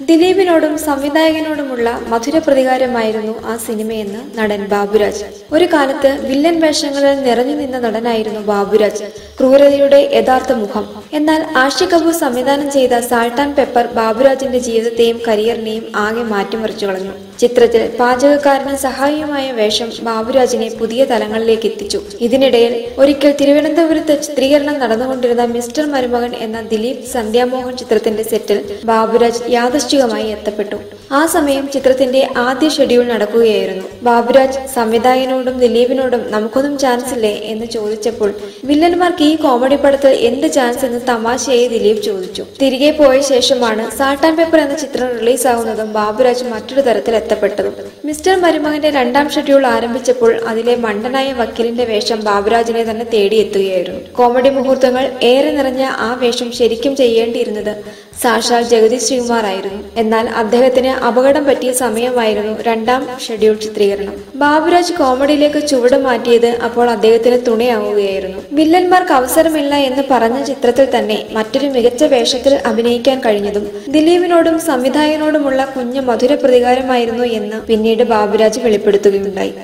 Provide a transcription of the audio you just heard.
ദിലീപിനോടും സംവിധായകനോടുമുള്ള മധുര പ്രതികാരമായിരുന്നു ആ സിനിമയെന്ന് നടൻ ബാബുരാജ്. ഒരു കാലത്ത് വില്ലൻ വേഷങ്ങളിൽ നിറഞ്ഞു നിന്ന നടനായിരുന്നു ബാബുരാജ്. ക്രൂരതയുടെ യഥാർത്ഥ മുഖം. എന്നാൽ ആഷി കപൂർ സംവിധാനം ചെയ്ത സാൾട്ട് ആൻഡ് പെപ്പർ ബാബുരാജിന്റെ ജീവിതത്തെയും കരിയറിനെയും ആകെ മാറ്റിമറിച്ചു കളഞ്ഞു. ചിത്രത്തിൽ പാചകക്കാരന് സഹായിയുമായ വേഷം ബാബുരാജിനെ പുതിയ തലങ്ങളിലേക്ക് എത്തിച്ചു. ഇതിനിടയിൽ ഒരിക്കൽ തിരുവനന്തപുരത്ത് ചിത്രീകരണം നടന്നുകൊണ്ടിരുന്ന മിസ്റ്റർ മരുമകൻ എന്ന ദിലീപ് സന്ധ്യാമോഹൻ ചിത്രത്തിന്റെ സെറ്റിൽ ബാബുരാജ് യാദൃശ്ചികമായി എത്തപ്പെട്ടു. ആ സമയം ചിത്രത്തിന്റെ ആദ്യ ഷെഡ്യൂൾ നടക്കുകയായിരുന്നു. ബാബുരാജ് സംവിധായകനോടും ദിലീപിനോടും നമുക്കൊന്നും ചാൻസ് ഇല്ലേ എന്ന് ചോദിച്ചപ്പോൾ വില്ലന്മാർക്ക് ഈ കോമഡി പടത്തിൽ എന്ത് ചാൻസ് എന്ന് തമാശയായി ദിലീപ് ചോദിച്ചു. തിരികെ പോയ ശേഷമാണ് സാട്ടാൻ പേപ്പർ എന്ന ചിത്രം റിലീസാകുന്നതും ബാബുരാജ് മറ്റൊരു തരത്തിൽ എത്തപ്പെട്ടതും. മിസ്റ്റർ മരുമകന്റെ രണ്ടാം ഷെഡ്യൂൾ ആരംഭിച്ചപ്പോൾ അതിലെ മണ്ടനായ വക്കീലിന്റെ വേഷം ബാബുരാജിനെ തന്നെ തേടിയെത്തുകയായിരുന്നു. കോമഡി മുഹൂർത്തങ്ങൾ ഏറെ നിറഞ്ഞ ആ വേഷം ശരിക്കും ചെയ്യേണ്ടിയിരുന്നത് സാക്ഷാൽ ജഗതി ശ്രീകുമാർ ആയിരുന്നു എന്നാൽ അദ്ദേഹത്തിന് അപകടം പറ്റിയ സമയമായിരുന്നു രണ്ടാം ഷെഡ്യൂൾ ചിത്രീകരണം. ബാബുരാജ് കോമഡിയിലേക്ക് ചുവട് മാറ്റിയത് അപ്പോൾ അദ്ദേഹത്തിന് തുണയാവുകയായിരുന്നു. വില്ലന്മാർക്ക് അവസരമില്ല എന്ന് പറഞ്ഞ ചിത്രത്തിൽ തന്നെ മറ്റൊരു മികച്ച വേഷത്തിൽ അഭിനയിക്കാൻ കഴിഞ്ഞതും ദിലീപിനോടും സംവിധായകനോടുമുള്ള കുഞ്ഞു മധുര പ്രതികാരമായിരുന്നു എന്ന് പിന്നീട് ബാബുരാജ് വെളിപ്പെടുത്തുകയുണ്ടായി.